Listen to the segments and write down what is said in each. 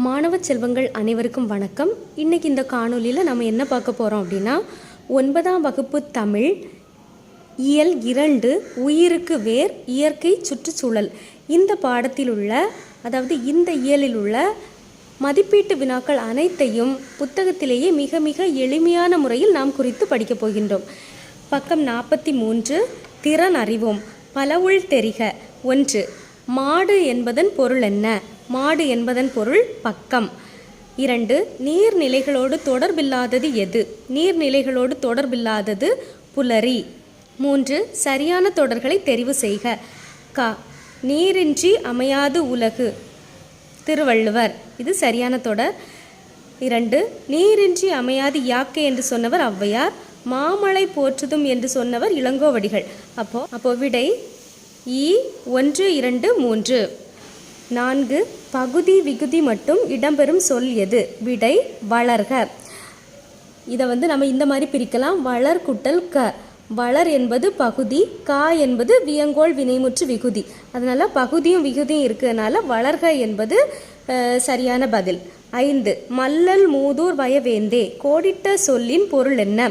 மாணவ செல்வங்கள் அனைவருக்கும் வணக்கம். இன்னைக்கு இந்த காணொளியில் நம்ம என்ன பார்க்க போகிறோம் அப்படின்னா ஒன்பதாம் வகுப்பு தமிழ் இயல் இரண்டு உயிருக்கு வேர் இயற்கை சுற்றுச்சூழல். இந்த பாடத்தில் உள்ள அதாவது இந்த இயலில் உள்ள மதிப்பீட்டு வினாக்கள் அனைத்தையும் புத்தகத்திலேயே மிக மிக எளிமையான முறையில் நாம் குறித்து படிக்கப் போகின்றோம். பக்கம் நாற்பத்தி மூன்று திறன் அறிவோம். பலவுள் தெரிக. ஒன்று மாடு என்பதன் பொருள் என்ன? மாடு என்பதன் பொருள் பக்கம். இரண்டு நீர்நிலைகளோடு தொடர்பில்லாதது எது? நீர்நிலைகளோடு தொடர்பில்லாதது புலரி. மூன்று சரியான தொடர்களை தெரிவு செய்க. க நீரின்றி அமையாது உலகு. திருவள்ளுவர். இது சரியான தொடர். இரண்டு நீரின்றி அமையாது யாக்கை என்று சொன்னவர் ஔவையார். மாமலை போற்றுதும் என்று சொன்னவர் இளங்கோவடிகள். அப்போ அப்போ விடை இ ஒன்று இரண்டு மூன்று. நான்கு பகுதி விகுதி மட்டும் இடம்பெறும் சொல் எது? விடை வளர்க. இதை வந்து நம்ம இந்த மாதிரி பிரிக்கலாம். வளர் குட்டல் க. வளர் என்பது பகுதி கா என்பது வியங்கோள் வினைமுற்று விகுதி. அதனால் பகுதியும் விகுதியும் இருக்கிறதுனால வளர்க என்பது சரியான பதில். ஐந்து மல்லல் மூதூர் வயவேந்தே. கோடிட்ட சொல்லின் பொருள் என்ன?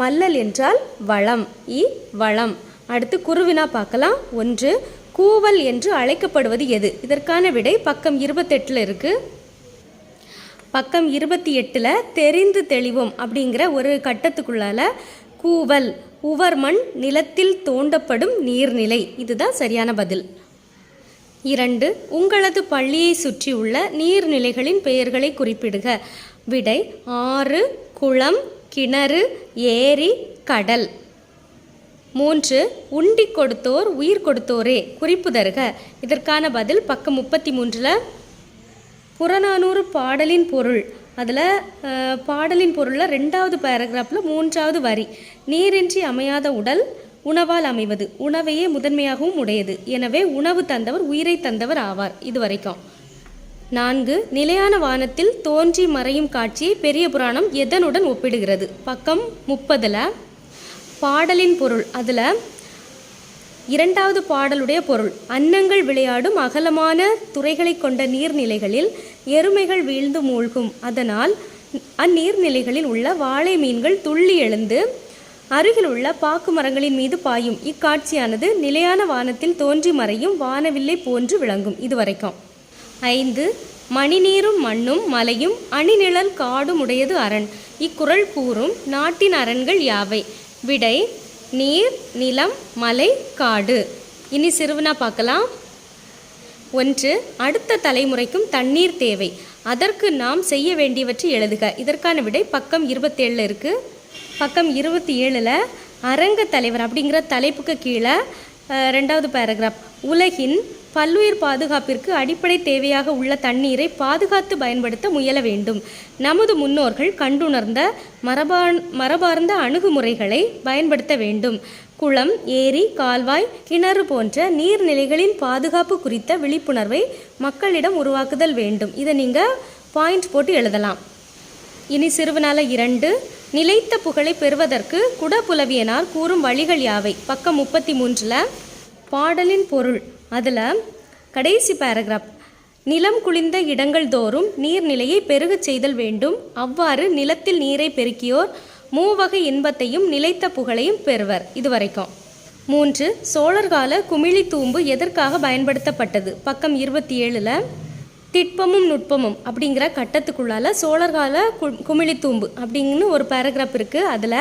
மல்லல் என்றால் வளம். இ வளம். அடுத்து குருவினா பார்க்கலாம். ஒன்று கூவல் என்று அழைக்கப்படுவது எது? இதற்கான விடை பக்கம் இருபத்தெட்டில் இருக்குது பக்கம் இருபத்தி எட்டில் தெரிந்து தெளிவோம் அப்படிங்கிற ஒரு கட்டத்துக்குள்ளால கூவல் உவர்மண் நிலத்தில் தோண்டப்படும் நீர்நிலை. இதுதான் சரியான பதில். இரண்டு உங்களது பள்ளியை சுற்றியுள்ள நீர்நிலைகளின் பெயர்களை குறிப்பிடுக. விடை ஆறு குளம் கிணறு ஏரி கடல். மூன்று உண்டி கொடுத்தோர் உயிர் கொடுத்தோரே. குறிப்பு தருக. இதற்கான பதில் பக்கம் முப்பத்தி மூன்றில் புறநானூறு பாடலின் பொருள். அதில் பாடலின் பொருளில் ரெண்டாவது பேராகிராஃபில் மூன்றாவது வரி. நீரின்றி அமையாத உடல் உணவால் அமைவது. உணவையே முதன்மையாகவும் உடையது. எனவே உணவு தந்தவர் உயிரை தந்தவர் ஆவார். இது வரைக்கும். நான்கு நிலையான வானத்தில் தோன்றி மறையும் காட்சியை பெரிய புராணம் எதனுடன் ஒப்பிடுகிறது? பக்கம் முப்பதில் பாடலின் பொருள். அதில் இரண்டாவது பாடலுடைய பொருள். அன்னங்கள் விளையாடும் அகலமான துறைகளை கொண்ட நீர்நிலைகளில் எருமைகள் வீழ்ந்து மூழ்கும். அதனால் அந்நீர்நிலைகளில் உள்ள வாழை மீன்கள் துள்ளி எழுந்து அருகில் உள்ள பாக்கு மரங்களின் மீது பாயும். இக்காட்சியானது நிலையான வானத்தில் தோன்றி மறையும் வானவில்லை போன்று விளங்கும். இதுவரைக்கும். ஐந்து மணிநீரும் மண்ணும் மலையும் அணிநிழல் காடும் உடையது அரண். இக்குரல் கூறும் நாட்டின் அரண்கள் யாவை? விடை நீர் நிலம் மலை காடு. இனி சிறுவனா பார்க்கலாம். ஒன்று அடுத்த தலைமுறைக்கும் தண்ணீர் தேவை. அதற்கு நாம் செய்ய வேண்டியவற்றை எழுதுக. இதற்கான விடை பக்கம் இருபத்தேழில் இருக்குது பக்கம் இருபத்தி ஏழில் அரங்க தலைவர் அப்படிங்கிற தலைப்புக்கு கீழே ரெண்டாவது பேராகிராஃப் உலகின் பல்லுயிர் பாதுகாப்பிற்கு அடிப்படை தேவையாக உள்ள தண்ணீரை பாதுகாத்து பயன்படுத்த முயல வேண்டும். நமது முன்னோர்கள் கண்டுணர்ந்த மரபான் மரபார்ந்த அணுகுமுறைகளை பயன்படுத்த வேண்டும். குளம் ஏரி கால்வாய் கிணறு போன்ற நீர்நிலைகளின் பாதுகாப்பு குறித்த விழிப்புணர்வை மக்களிடம் உருவாக்குதல் வேண்டும். இதை நீங்கள் பாயிண்ட் போட்டு எழுதலாம். இனி சிறுவனால இரண்டு நிலைத்த புகழை பெறுவதற்கு குடப்புலவியனார் கூறும் வழிகள் யாவை? பக்கம் முப்பத்தி மூன்றில் பாடலின் பொருள். அதில் கடைசி பேராகிராஃப் நிலம் குளிர்ந்த இடங்கள் தோறும் நீர்நிலையை பெருகச் செய்தல் வேண்டும். அவ்வாறு நிலத்தில் நீரை பெருக்கியோர் மூவகை இன்பத்தையும் நிலைத்த புகழையும் பெறுவர். இதுவரைக்கும் மூன்று சோழர்கால குமிழி தூம்பு எதற்காக பயன்படுத்தப்பட்டது? பக்கம் இருபத்தி ஏழில் திட்பமும் நுட்பமும் அப்படிங்கிற கட்டத்துக்குள்ளால சோழர்கால கு குமிழித்தூம்பு அப்படின்னு ஒரு பேராகிராஃப் இருக்குது அதில்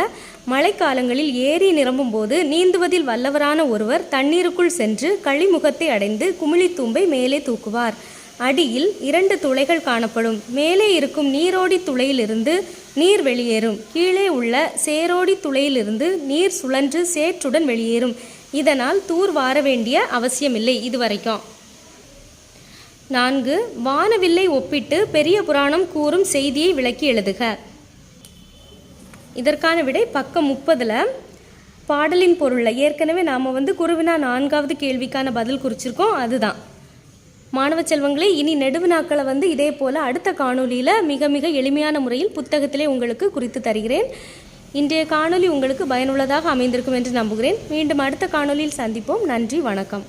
மழைக்காலங்களில் ஏரி நிரம்பும் போது நீந்துவதில் வல்லவரான ஒருவர் தண்ணீருக்குள் சென்று கழிமுகத்தை அடைந்து குமிழித்தூம்பை மேலே தூக்குவார். அடியில் இரண்டு துளைகள் காணப்படும். மேலே இருக்கும் நீரோடி துளையிலிருந்து நீர் வெளியேறும். கீழே உள்ள சேரோடி துளையிலிருந்து நீர் சுழன்று சேற்றுடன் வெளியேறும். இதனால் தூர் வார வேண்டிய அவசியமில்லை இதுவரைக்கும். நான்கு வானவில்லை ஒப்பிட்டு பெரிய புராணம் கூறும் செய்தியை விளக்கி எழுதுக. இதற்கான விடை பக்கம் முப்பதில் பாடலின் பொருளில். ஏற்கனவே நாம் வந்து குருவினா நான்காவது கேள்விக்கான பதில் குறிச்சிருக்கோம் அதுதான். மாணவ செல்வங்களே இனி நெடுவு நாட்களை வந்து இதே போல் அடுத்த காணொலியில் மிக மிக எளிமையான முறையில் புத்தகத்திலே உங்களுக்கு குறித்து தருகிறேன். இன்றைய காணொலி உங்களுக்கு பயனுள்ளதாக அமைந்திருக்கும் என்று நம்புகிறேன். மீண்டும் அடுத்த காணொலியில் சந்திப்போம். நன்றி வணக்கம்.